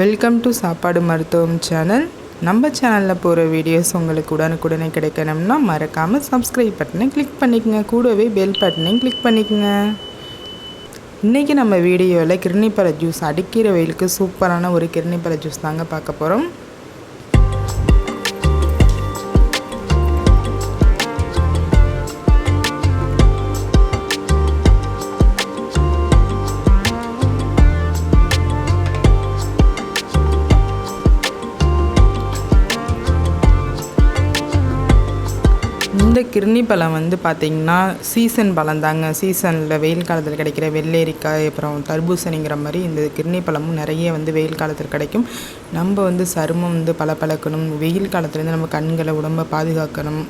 Welcome to சாப்பாடு மருத்துவம் channel நம்ம சேனலில் போகிற வீடியோஸ் உங்களுக்கு உடனுக்குடனே கிடைக்கணும்னா மறக்காமல் சப்ஸ்கிரைப் பட்டனை கிளிக் பண்ணிக்கங்க. கூடவே பெல் பட்டனையும் கிளிக் பண்ணிக்கங்க. இன்றைக்கி நம்ம வீடியோவில் கிருணிப்பழ ஜூஸ் அடிக்கிற வெயிலுக்கு சூப்பரான ஒரு கிருணிப்பழ ஜூஸ் தாங்க பார்க்க போகிறோம் இந்த கிர்னி பழம் வந்து பார்த்திங்கன்னா சீசன் பழம் தாங்க சீசனில் வெயில் காலத்தில் கிடைக்கிற வெள்ளேரிக்காய் அப்புறம் தர்பூசணிங்கிற மாதிரி இந்த கிர்னி பழமும் நிறைய வந்து வெயில் காலத்தில் கிடைக்கும். நம்ம வந்து சருமம் வந்து பளபளக்கணும் வெயில் காலத்துலேருந்து நம்ம கண்களை உடம்பை பாதுகாக்கணும்.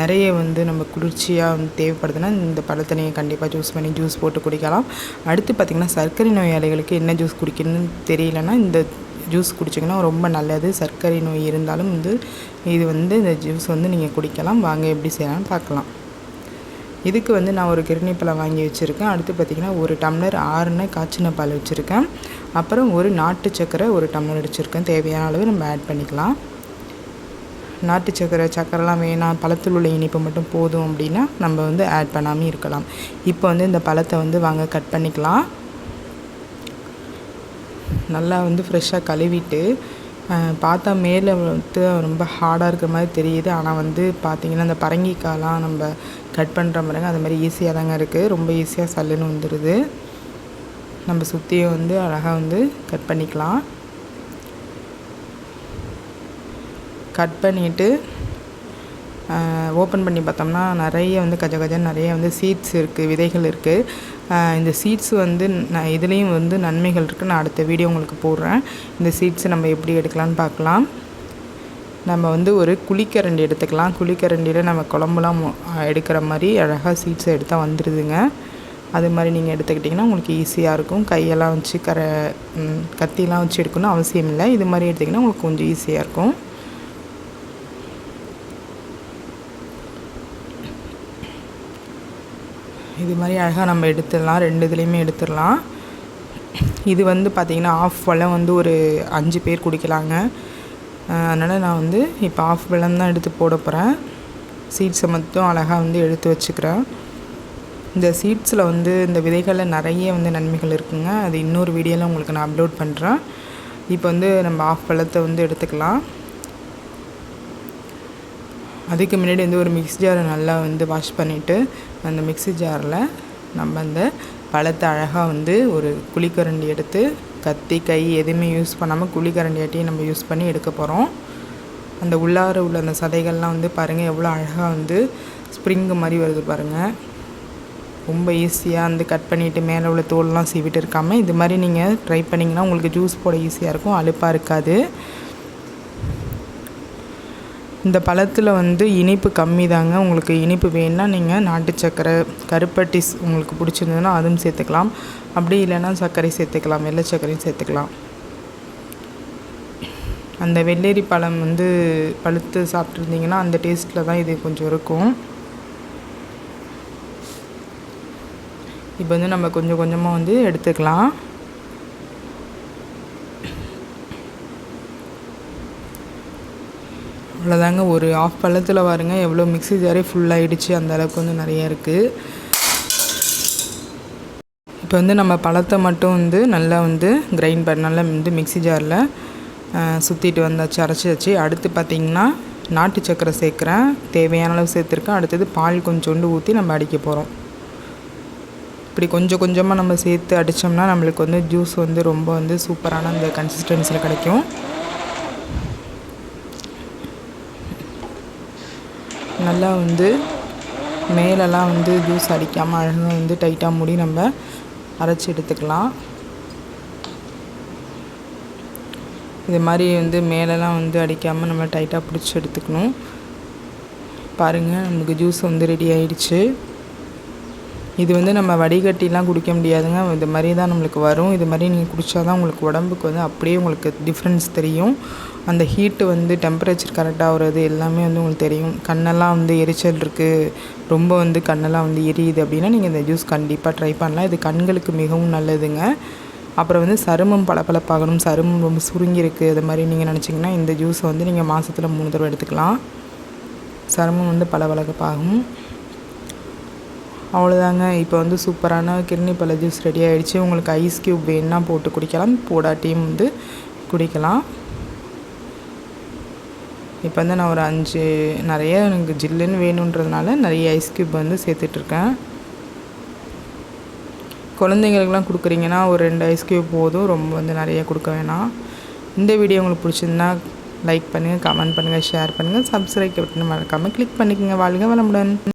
நிறைய வந்து நம்ம குளிர்ச்சியாக வந்து தேவைப்படுதுன்னா இந்த பழத்தை நீங்கள் கண்டிப்பாக ஜூஸ் பண்ணி ஜூஸ் போட்டு குடிக்கலாம். அடுத்து பார்த்திங்கன்னா சர்க்கரை நோயாளிகளுக்கு என்ன ஜூஸ் குடிக்கணும்னு தெரியலன்னா இந்த ஜூஸ் குடிச்சிங்கன்னா ரொம்ப நல்லது. சர்க்கரை நோய் இருந்தாலும் வந்து இது வந்து இந்த ஜூஸ் வந்து நீங்கள் குடிக்கலாம். வாங்க எப்படி செய்யலாம்னு பார்க்கலாம். இதுக்கு வந்து நான் ஒரு கிருணி பழம் வாங்கி வச்சுருக்கேன். அடுத்து பார்த்திங்கன்னா ஒரு டம்ளர் ஆறுன காய்ச்சின பால் வச்சுருக்கேன். அப்புறம் ஒரு நாட்டு சக்கரை ஒரு டம்ளர் அடிச்சிருக்கேன் தேவையான அளவு நம்ம ஆட் பண்ணிக்கலாம். நாட்டு சக்கரை சக்கரைலாம் வேணாம். பழத்தில் உள்ள இனிப்பு மட்டும் போதும் அப்படின்னா நம்ம வந்து ஆட் பண்ணாமல் இருக்கலாம். இப்போ வந்து இந்த பழத்தை வந்து வாங்க கட் பண்ணிக்கலாம். நல்லா வந்து ஃப்ரெஷ்ஷாக கழுவிட்டு பார்த்தா மேலே வந்து ரொம்ப ஹார்டாக இருக்கிற மாதிரி தெரியுது. ஆனால் வந்து பார்த்திங்கன்னா அந்த பரங்கிக்காய்லாம் நம்ம கட் பண்ணுற மாதிரிங்க அது மாதிரி ஈஸியாக தாங்க இருக்குது ரொம்ப ஈஸியாக சல்லுன்னு வந்துடுது நம்ம சுற்றியும் வந்து அழகாக வந்து கட் பண்ணிக்கலாம். கட் பண்ணிவிட்டு ஓப்பன் பண்ணி பார்த்தோம்னா நிறைய வந்து கஜ கஜன்னு நிறைய வந்து சீட்ஸ் இருக்குது விதைகள் இருக்குது இந்த சீட்ஸ் வந்து நான் இதுலேயும் வந்து நன்மைகள் இருக்குது நான் அடுத்த வீடியோ உங்களுக்கு போடுறேன். இந்த சீட்ஸை நம்ம எப்படி எடுக்கலான்னு பார்க்கலாம். நம்ம வந்து ஒரு குழிக்கரண்டி எடுத்துக்கலாம். குழிக்கரண்டியில் நம்ம குழம்புலாம் எடுக்கிற மாதிரி அழகாக சீட்ஸை எடுத்தால் வந்துடுதுங்க அது மாதிரி நீங்கள் எடுத்துக்கிட்டிங்கன்னா உங்களுக்கு ஈஸியாக இருக்கும். கையெல்லாம் வச்சு கர கத்திலாம் வச்சு எடுக்கணும்னு அவசியம் இல்லை. இது மாதிரி எடுத்திங்கன்னா உங்களுக்கு கொஞ்சம் ஈஸியாக இருக்கும். இது மாதிரி அழகாக நம்ம எடுத்துடலாம். ரெண்டு இதுலேயுமே எடுத்துடலாம். இது வந்து பார்த்திங்கன்னா ஆஃப் பழம் வந்து ஒரு அஞ்சு பேர் குடிக்கலாங்க. அதனால் நான் வந்து இப்போ ஆஃப் பழம் தான் எடுத்து போட போகிறேன் சீட்ஸை மட்டும் அழகாக வந்து எடுத்து வச்சுக்கிறேன். இந்த சீட்ஸில் வந்து இந்த விதைகளில் நிறைய வந்து நன்மைகள் இருக்குங்க. அது இன்னொரு வீடியோவில் உங்களுக்கு நான் அப்லோட் பண்ணுறேன் இப்போ வந்து நம்ம ஆஃப் பழத்தை வந்து எடுத்துக்கலாம். அதுக்கு முன்னாடி வந்து ஒரு மிக்ஸி ஜாரை நல்லா வந்து வாஷ் பண்ணிவிட்டு அந்த மிக்ஸி ஜாரில் நம்ம அந்த பழத்தை அழகாக வந்து ஒரு குழிக்கரண்டி எடுத்து கத்தி கை எதுவுமே யூஸ் பண்ணாமல் குழிக்கரண்டியாட்டியும் நம்ம யூஸ் பண்ணி எடுக்க போகிறோம் அந்த உள்ளார உள்ள அந்த சதைகள்லாம் வந்து பாருங்கள் எவ்வளோ அழகாக வந்து ஸ்ப்ரிங்கு மாதிரி வருது பாருங்கள் ரொம்ப ஈஸியாக வந்து கட் பண்ணிவிட்டு மேலே உள்ள தோல்லாம் சீவிட்டு இருக்காமல் இது மாதிரி நீங்கள் ட்ரை பண்ணிங்கன்னா உங்களுக்கு ஜூஸ் போட ஈஸியாக இருக்கும் அழுப்பாக இருக்காது. இந்த பழத்தில் வந்து இனிப்பு கம்மி தாங்க உங்களுக்கு இனிப்பு வேணுன்னா நீங்கள் நாட்டு சர்க்கரை கருப்பட்டிஸ் உங்களுக்கு பிடிச்சிருந்ததுன்னா அதுவும் சேர்த்துக்கலாம். அப்படி இல்லைன்னா சர்க்கரை சேர்த்துக்கலாம் வெள்ளை சர்க்கரையும் சேர்த்துக்கலாம். அந்த வெள்ளேரி பழம் வந்து பழுத்து சாப்பிட்ருந்தீங்கன்னா அந்த டேஸ்ட்டில் தான் இது கொஞ்சம் இருக்கும். இப்போ வந்து நம்ம கொஞ்சம் கொஞ்சமாக வந்து எடுத்துக்கலாம். அவ்வளோதாங்க. ஒரு ஆஃப் பள்ளத்தில் பாருங்க எவ்வளோ மிக்ஸி ஜாரே ஃபுல்லாகிடுச்சு அந்த அளவுக்கு வந்து நிறைய இருக்குது இப்போ வந்து நம்ம பழத்தை மட்டும் வந்து நல்லா வந்து கிரைண்ட் பண்ண நல்லா வந்து மிக்ஸி ஜாரில் சுற்றிட்டு வந்தாச்சு அரைச்சாச்சு. அடுத்து பார்த்திங்கன்னா நாட்டு சக்கரை சேர்க்குறேன். தேவையான அளவு சேர்த்துருக்கேன். அடுத்தது பால் கொஞ்சோண்டு ஊற்றி நம்ம அடிக்க போகிறோம் இப்படி கொஞ்சம் கொஞ்சமாக நம்ம சேர்த்து அடித்தோம்னா நம்மளுக்கு வந்து ஜூஸ் வந்து ரொம்ப வந்து சூப்பரான அந்த கன்சிஸ்டன்சியில் கிடைக்கும். நல்லா வந்து மேலெல்லாம் வந்து ஜூஸ் அடிக்காமல் அழகாக வந்து டைட்டாக மூடி நம்ம அரைச்சி எடுத்துக்கலாம். இது மாதிரி வந்து மேலெல்லாம் வந்து அடிக்காமல் நம்ம டைட்டாக பிடிச்சி எடுத்துக்கணும். பாருங்கள் நமக்கு ஜூஸ் வந்து ரெடி ஆயிடுச்சு. இது வந்து நம்ம வடிகட்டிலாம் குடிக்க முடியாதுங்க. இது மாதிரி தான் நம்மளுக்கு வரும். இது மாதிரி நீங்கள் குடித்தா தான் உங்களுக்கு உடம்புக்கு வந்து அப்படியே உங்களுக்கு டிஃப்ரென்ஸ் தெரியும். அந்த ஹீட்டு வந்து டெம்பரேச்சர் கரெக்டாக வர்றது எல்லாமே வந்து உங்களுக்கு தெரியும். கண்ணெல்லாம் வந்து எரிச்சல் இருக்குது ரொம்ப வந்து கண்ணெல்லாம் வந்து எரியுது அப்படின்னா நீங்கள் இந்த ஜூஸ் கண்டிப்பாக ட்ரை பண்ணலாம். இது கண்களுக்கு மிகவும் நல்லதுங்க. அப்புறம் வந்து சருமம் பளபளப்பாகணும். சருமம் ரொம்ப சுருங்கியிருக்கு. அது மாதிரி நீங்கள் நினச்சிங்கன்னா இந்த ஜூஸை வந்து நீங்கள் மாதத்தில் மூணு தடவை எடுத்துக்கலாம். சருமம் வந்து பளபளப்பாகும். அவ்வளோதாங்க இப்போ வந்து சூப்பரான கிர்னி பழ ஜூஸ் ரெடி ஆகிடுச்சு உங்களுக்கு ஐஸ் க்யூப் வேணுன்னா போட்டு குடிக்கலாம். போடாட்டியும் வந்து குடிக்கலாம். இப்போ வந்து நான் ஒரு அஞ்சு நிறைய எனக்கு ஜில்லுன்னு வேணுன்றதுனால நிறைய ஐஸ் க்யூப் வந்து சேர்த்துட்ருக்கேன். குழந்தைங்களுக்குலாம் கொடுக்குறீங்கன்னா ஒரு ரெண்டு ஐஸ் க்யூப் போதும். ரொம்ப வந்து நிறைய கொடுக்க வேணாம். இந்த வீடியோ உங்களுக்கு பிடிச்சிருந்தா லைக் பண்ணுங்கள் கமெண்ட் பண்ணுங்கள் ஷேர் பண்ணுங்கள் சப்ஸ்கிரைப் பட்டன் மறக்காமல் கிளிக் பண்ணிக்கோங்க. வாழ்க வளமுடன்.